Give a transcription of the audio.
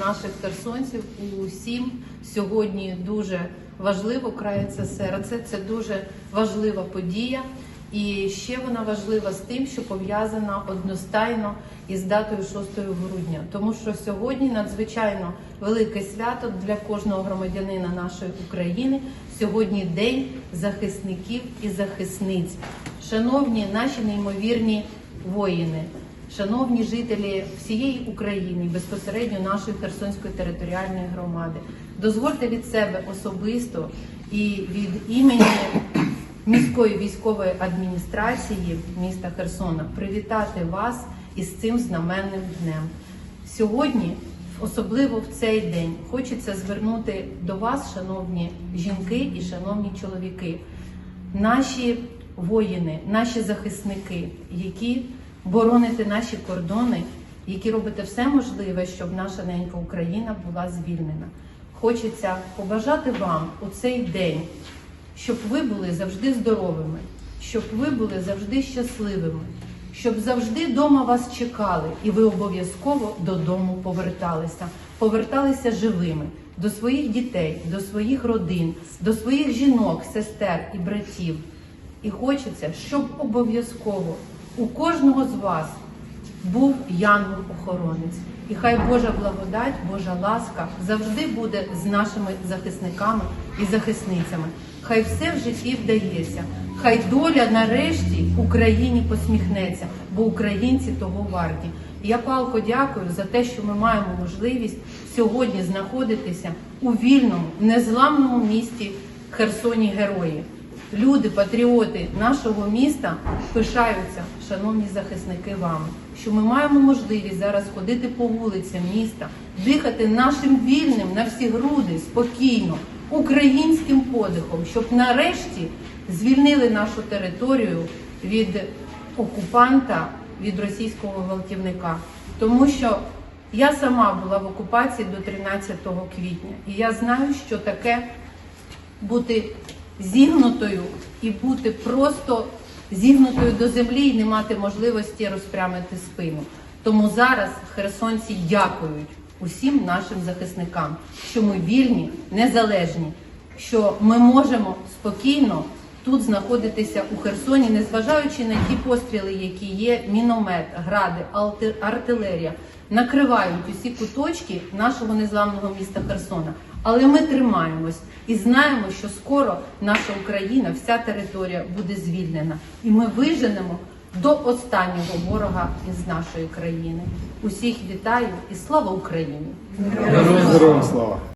наших херсонців усім сьогодні дуже важливо крається серце. Це дуже важлива подія. І ще вона важлива з тим, що пов'язана одностайно із датою 6 грудня, тому що сьогодні надзвичайно велике свято для кожного громадянина нашої України. Сьогодні день захисників і захисниць. Шановні наші неймовірні воїни, шановні жителі всієї України, безпосередньо нашої Херсонської територіальної громади, дозвольте від себе особисто і від імені міської військової адміністрації міста Херсона привітати вас із цим знаменним днем. Сьогодні, особливо в цей день, хочеться звернути до вас, шановні жінки і шановні чоловіки, наші воїни, наші захисники, які бороните наші кордони, які робите все можливе, щоб наша ненька Україна була звільнена. Хочеться побажати вам у цей день щоб ви були завжди здоровими, щоб ви були завжди щасливими, щоб завжди вдома вас чекали, і ви обов'язково додому поверталися, поверталися живими до своїх дітей, до своїх родин, до своїх жінок, сестер і братів. І хочеться, щоб обов'язково у кожного з вас був янгол-охоронець. І хай Божа благодать, Божа ласка завжди буде з нашими захисниками і захисницями. Хай все в житті вдається. Хай доля нарешті Україні посміхнеться, бо українці того варті. Я палко дякую за те, що ми маємо можливість сьогодні знаходитися у вільному, незламному місті Херсоні Герої. Люди, патріоти нашого міста пишаються, шановні захисники, вами, що ми маємо можливість зараз ходити по вулицям міста, дихати нашим вільним на всі груди спокійно, українським подихом, щоб нарешті звільнили нашу територію від окупанта, від російського гвалтівника. Тому що я сама була в окупації до 13 квітня, і я знаю, що таке бути зігнутою і бути просто зігнутою до землі і не мати можливості розпрямити спину. Тому зараз херсонці дякують усім нашим захисникам, що ми вільні, незалежні, що ми можемо спокійно тут знаходитися у Херсоні, незважаючи на ті постріли, які є, міномет, гради, артилерія, накривають усі куточки нашого незламного міста Херсона. Але ми тримаємось і знаємо, що скоро наша Україна, вся територія буде звільнена, і ми виженемо до останнього ворога із нашої країни. Усіх вітаю і слава Україні! Героям слава!